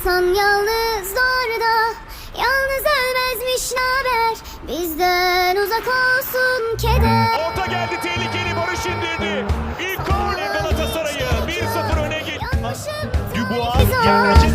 İnsan yalnızlarda Yalnız ölmezmiş naber Bizden uzak olsun keder Orta geldi tehlikeli Barış indirdi. İlk gol Galatasaray'ı 1-0 öne geçti. Dubois biz gelmece